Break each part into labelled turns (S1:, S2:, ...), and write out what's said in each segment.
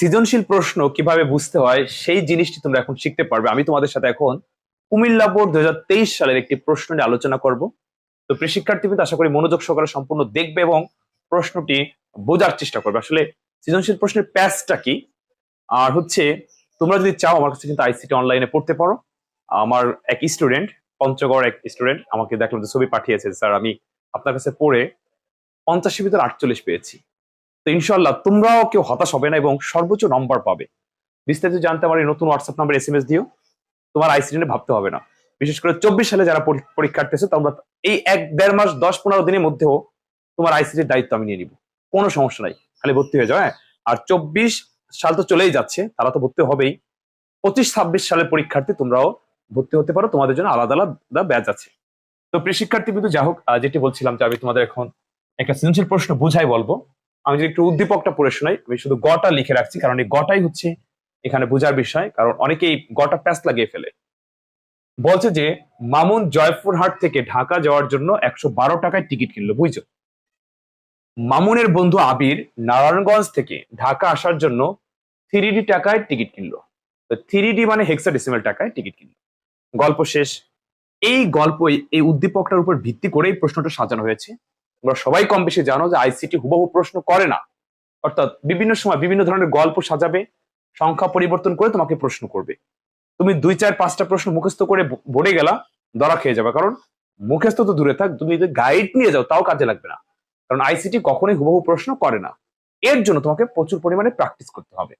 S1: সৃজনশীল প্রশ্ন কীভাবে বুঝতে হয়, সেই জিনিসটি তোমরা এখন শিখতে পারবে। আমি তোমাদের সাথে এখন কুমিল্লা বোর্ড দুই হাজার তেইশ সালের একটি প্রশ্ন নিয়ে আলোচনা করব। তো প্রিয় শিক্ষার্থীবৃন্দ, আশা করি মনোযোগ সহকারে সম্পূর্ণ দেখবে এবং প্রশ্নটি বোঝার চেষ্টা করবে। আসলে সৃজনশীল প্রশ্নের প্যাচটা কি? আর হচ্ছে তোমরা যদি চাও, আমার কাছে কিন্তু আইসিটি অনলাইনে পড়তে পারো। আমার এক স্টুডেন্ট, পঞ্চগড় এক স্টুডেন্ট আমাকে দেখলাম যে ছবি পাঠিয়েছে, স্যার, আমি আপনার কাছে পড়ে পঞ্চাশের ভিতরে আটচল্লিশ পেয়েছি। তো ইনশাল্লাহ তোমরাও কেউ হতাশ হবে না এবং সর্বোচ্চ নম্বর পাবে। বিস্তারিত জানতে আমার এই নতুন WhatsApp number S M S দিও তোমার আইসিটি নিয়ে ভাবতে হবে না। বিশেষ করে চব্বিশ সালে যারা পরী- পরীক্ষার্থী আছে, তোমরা এই এক, দেড় মাস, দশ, পনেরো দিনের মধ্যেও তোমার আইসিটির দায়িত্ব আমি নিয়ে নিব। কোনো সমস্যা নাই। খালি ভর্তি হয়ে যাও হ্যাঁ? আর চব্বিশ সাল তো চলেই যাচ্ছে, তারা তো ভর্তি হবেই। পঁচিশ, ছাব্বিশ সালের পরীক্ষার্থী তোমরাও ভর্তি হতে পারো। তোমাদের জন্য আলাদা আলাদা ব্যাচ আছে। তো প্রিয় শিক্ষার্থী কিন্তু যা হোক যেটি বলছিলাম যে আমি তোমাদের এখন একটা সৃজনশীল প্রশ্ন বুঝাই বলব। আমি যদি একটু উদ্দীপকটা পড়ে শোনাই, আমি শুধু গটা লিখে রাখছি, কারণ এই গটাই হচ্ছে এখানে বোঝার বিষয়, কারণ অনেকেই গটা প্যাস লাগিয়ে ফেলে। বলছে যে, মামুন জয়পুরহাট থেকে ঢাকা যাওয়ার জন্য একশো বারো টাকায় টিকিট কিনলো, বুঝছ? মামুনের বন্ধু আবির নারায়ণগঞ্জ থেকে ঢাকা আসার জন্য থ্রি টাকায় টিকিট কিনলো। থ্রি ডি মানে হেক্সাডেসিমাল টাকায় টিকিট কিনলো। গল্প শেষ। এই গল্প, এই উদ্দীপকটার উপর ভিত্তি করেই প্রশ্নটা সাজানো হয়েছে। তোমরা সবাই কম বেশি জানো যে আইসিটি হুবহু প্রশ্ন করে না। অর্থাৎ বিভিন্ন সময় বিভিন্ন ধরনের গল্প সাজাবে, সংখ্যা পরিবর্তন করে তোমাকে প্রশ্ন করবে। তুমি দুই, চার, পাঁচটা প্রশ্ন মুখস্থ করে ব- গেলা, ধরা খেয়ে যাবে। কারণ মুখস্থ তো দূরে থাক, তুমি যদি গাইড নিয়ে যাও, তাও কাজে লাগবে না। কারণ আইসিটি কখনোই হুবহু প্রশ্ন করে না। এর জন্য তোমাকে প্রচুর পরিমাণে প্র্যাকটিস করতে হবে।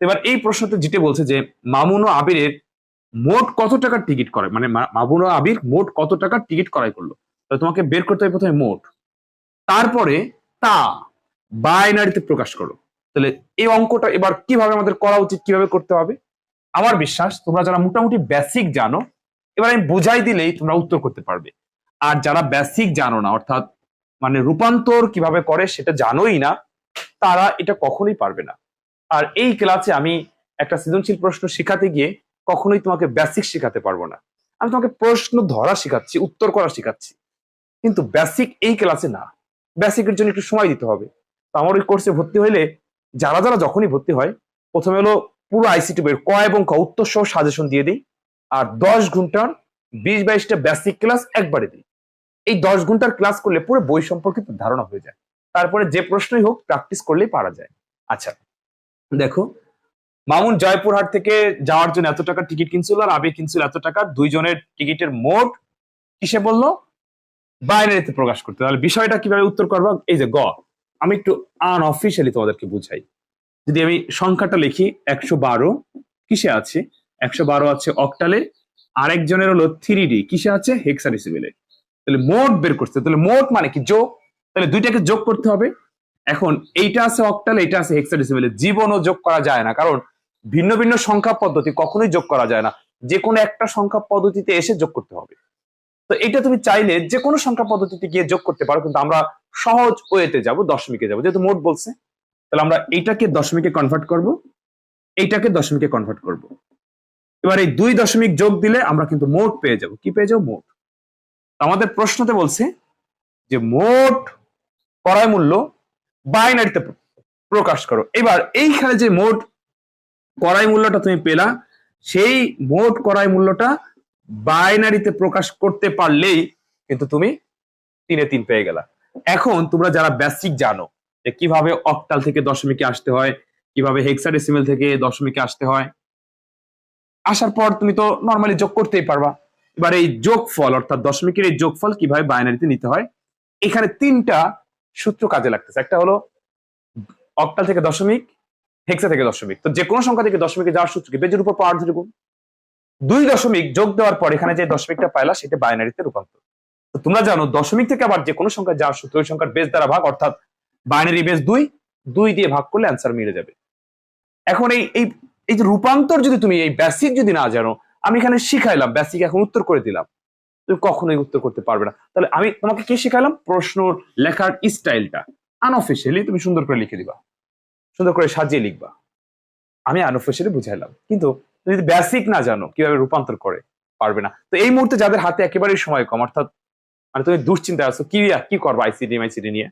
S1: এবার এই প্রশ্নতে যেটা বলছে যে, মামুন ও আবিরের মোট কত টাকার টিকিট করে মানে মামুন ও আবির মোট কত টাকার টিকিট করাই করল? তাহলে তোমাকে বের করতে হবে প্রথমে মোট। তারপরে তা বাইনারিতে প্রকাশ করো। তাহলে এই অঙ্কটা এবার কীভাবে আমাদের করা উচিত, কীভাবে করতে হবে? আমার বিশ্বাস, তোমরা যারা মোটামুটি বেসিক জানো, এবার আমি বুঝাই দিলেই তোমরা উত্তর করতে পারবে। আর যারা বেসিক জানো না, অর্থাৎ মানে রূপান্তর কীভাবে করে সেটা জানোই না, তারা এটা কখনোই পারবে না। আর এই ক্লাসে আমি একটা সৃজনশীল প্রশ্ন শেখাতে গিয়ে কখনোই তোমাকে বেসিক শেখাতে পারব না। আমি তোমাকে প্রশ্ন ধরা শেখাচ্ছি, উত্তর করা শেখাচ্ছি। কিন্তু বেসিক এই ক্লাসে না। বেসিকের জন্য একটু সময় দিতে হবে। তো আমার ওই কোর্সে ভর্তি হইলে যারা যারা যখনই ভর্তি হয়, প্রথমে হলো পুরো আইসিটি বইয়ের ক এবং ক উত্তর সহ সাজেশন দিয়ে দিই। আর দশ ঘণ্টার বিশ বাইশটা বেসিক ক্লাস একবারে দিই। এই দশ ঘণ্টার ক্লাস করলে পুরো বই সম্পর্কিত ধারণা হয়ে যায়। তারপরে যে প্রশ্নই হোক প্র্যাকটিস করলেই পারা যায়। আচ্ছা দেখো, মামুন জয়পুরহাট থেকে যাওয়ার জন্য এত টাকা টিকিট কিনছিল আর আবির কিনছিল এত টাকা, দুইজনের টিকিটের মোট কিসে বলল? বাইনারিতে প্রকাশ করতে তাহলে বিষয়টা কীভাবে উত্তর করবা? এই যে গ, আমি একটু আনঅফিসিয়ালি তোমাদেরকে বুঝাই। যদি আমি সংখ্যাটা লিখি, একশো বারো, কিসে আছে? একশো বারো আছে অক্টালে আরেকজনের হলো থ্রি ডি কিসে আছে? হেক্সাডেসিমেলে তাহলে মোট বের হবে। তাহলে মোট মানে কি? যোগ। তাহলে দুইটাকে যোগ করতে হবে। এখন এইটা আছে অক্টালে এইটা আছে হেক্সাডেসিমেলে জীবনও যোগ করা যায় না। কারণ ভিন্ন ভিন্ন সংখ্যা পদ্ধতি কখনোই যোগ করা যায় না। যে কোনো একটা সংখ্যা পদ্ধতিতে এসে যোগ করতে হবে। তো এটা তুমি চাইলে যে কোনো সংখ্যা পদ্ধতিতে গিয়ে যোগ করতে পারো, কিন্তু আমরা সহজ ওয়েতে যাব, দশমিকে যাব। যেহেতু মোট বলছে, তাহলে আমরা এইটাকে দশমিকে কনভার্ট করব এইটাকে দশমিকে কনভার্ট করব। এবার এই দুই দশমিক যোগ দিলে আমরা কিন্তু মোট পেয়ে যাব। কি পেয়ে যাব? মোট। আমাদের প্রশ্নতে বলছে যে মোট ক্রয় মূল্য বাইনারিতে প্রকাশ করো। এবার এইখানে যে মোট ক্রয় মূল্যটা তুমি পেলা, সেই মোট ক্রয় মূল্যটা বাইনারিতে প্রকাশ করতে পারলেই কিন্তু তুমি তিনে তিন পেয়ে গেলা। এখন তোমরা যারা বেসিক জানো যে কীভাবে অক্টাল থেকে দশমিকে আসতে হয়, কীভাবে হেক্সাডেসিমেল থেকে দশমিকে আসতে হয়, আসার পর তুমি তো নর্মালি যোগ করতেই পারবা। এবার এই যোগফল অর্থাৎ দশমিকের এই যোগফল কীভাবে বাইনারিতে নিতে হয়, এখানে তিনটা সূত্র কাজে লাগতেছে। একটা হলো অক্টাল থেকে দশমিক হেক্সা থেকে দশমিক। তো যে কোনো সংখ্যা থেকে দশমিকে যাওয়ার সূত্র কি? বেজের উপর পাওয়ার যেরকম দুই দশমিক যোগ দেওয়ার পর এখানে যে দশমিকটা পাইলা, সেটা বাইনারিতে রূপান্তর। তো তোমরা জানো, দশমিক থেকে আবার যে কোনো সংখ্যা যাওয়ার সূত্র সংখ্যার বেস দ্বারা ভাগ, অর্থাৎ বাইনারি বেস দুই দুই দিয়ে ভাগ করলে অ্যান্সার মিলে যাবে। এখন এই এই যে রূপান্তর যদি তুমি এই বেসিক যদি না জানো, আমি এখানে শিখাইলাম বেসিক এখন উত্তর করে দিলাম। তুমি কখনোই উত্তর করতে পারবে না। তাহলে আমি তোমাকে কি শিখাইলাম? প্রশ্ন লেখার স্টাইলটা আনঅফিসিয়ালি তুমি সুন্দর করে লিখে দিবা। সুন্দর করে সাজিয়ে লিখবা। আমি আনঅফিসিয়ালি বুঝাইলাম। কিন্তু যদি বেসিক না জানো, কীভাবে রূপান্তর করে, পারবে না। তো এই মুহূর্তে যাদের হাতে একেবারেই সময় কম, অর্থাৎ মানে তুমি দুশ্চিন্তায় আছো, কি কি করবা আইসিডি আইসিডি নিয়ে?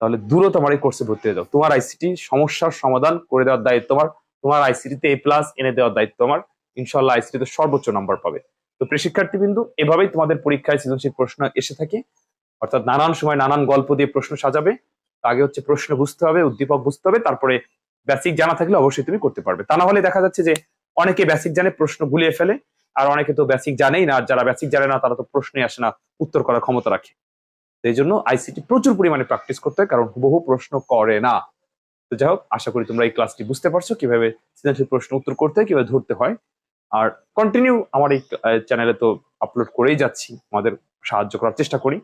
S1: তাহলে দ্রুত আমার এই কোর্সে ভর্তি হয়ে যাও। তোমার আইসিটি সমস্যার সমাধান করে দেওয়ার দায়িত্ব তোমার তোমার আইসিটিতে এ প্লাস এনে দেওয়ার দায়িত্ব আমার ইনশাল্লাহ আইসিটিতে সর্বোচ্চ নাম্বার পাবে। তো প্রশিক্ষার্থী বিন্দু এভাবেই তোমাদের পরীক্ষায় সৃজনশীল প্রশ্ন এসে থাকে, অর্থাৎ নানান সময় নানান গল্প দিয়ে প্রশ্ন সাজাবে আগে হচ্ছে প্রশ্ন বুঝতে হবে, উদ্দীপক বুঝতে হবে, তারপরে বেসিক জানা থাকলে অবশ্যই তুমি করতে পারবে। তা না হলে দেখা যাচ্ছে যে অনেকে বেসিক জানে, প্রশ্ন গুলিয়ে ফেলে, আর অনেকে তো বেসিক জানেই না, আর যারা বেসিক জানে না, তারা তো প্রশ্নই আসে না, উত্তর করার ক্ষমতা রাখে। এই জন্য আইসিটি প্রচুর পরিমাণে প্র্যাকটিস করতে হয়, কারণ বহু প্রশ্ন করে না। তো যাই হোক, আশা করি তোমরা এই ক্লাসটি বুঝতে পারছ, কীভাবে সৃজনশীল প্রশ্ন উত্তর করতে হয়, কীভাবে ধরতে হয়। আর কন্টিনিউ আমার এই চ্যানেলে তো আপলোড করেই যাচ্ছি আমাদের সাহায্য করার চেষ্টা করি।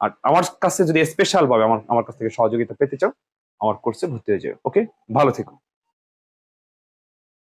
S1: আর আমার কাছে যদি স্পেশাল ভাবে আমার আমার কাছ থেকে সহযোগিতা পেতে চাও, আমার কোর্সে ভর্তি হয়ে যাবে ওকে ভালো থেকো।